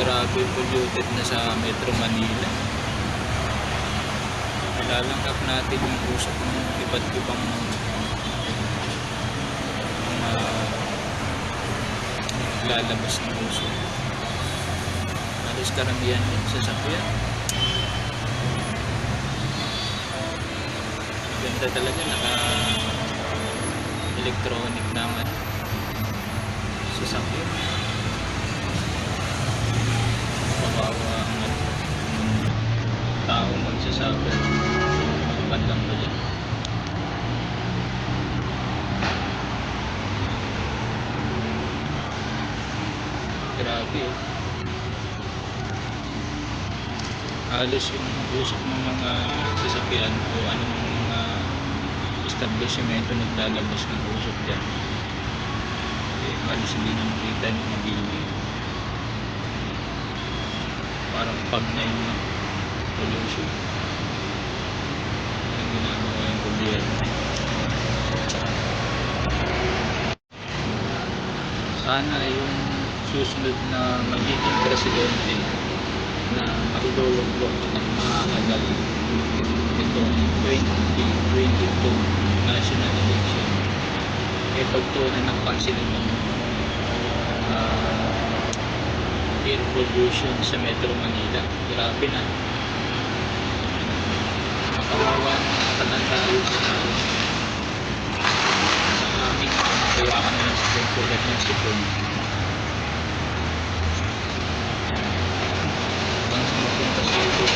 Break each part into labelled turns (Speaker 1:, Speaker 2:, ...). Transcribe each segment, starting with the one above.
Speaker 1: Grabe polluted na sa Metro Manila. Ilalanggap natin yung usap ng iba't ibang mga lalabas ng uso. Alis karamihan yung sasakyan. Ganda talaga naka electronic na ang ano, sasakyan. Kawawa ang ano, taong magsasabit. Bandang ba dyan? Grabe. Halos yung usok ng mga sasakyan o anong establishmento naglalabas ng usok dyan. Eh, halos hindi na makita yung mga. Parang pag na yung pollution. Ang ginagawa yung gobyerno. Sana yung susunod na magiging presidente na makidulog po ng makakagal itong 2022 national election. Eh pagtunan ng pansin ng uh, air pollution sa Metro Manila. Grabe na. Makawawa mga kalandayo sa sa amin kaya kami ng tulad ng sipon Ang mapunta sa ito,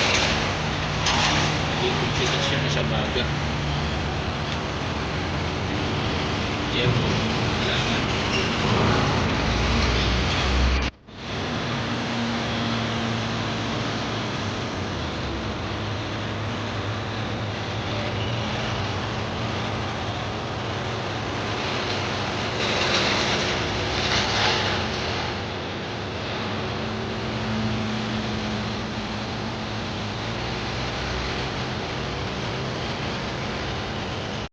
Speaker 1: naging komplikasyon na sa baga. Kaya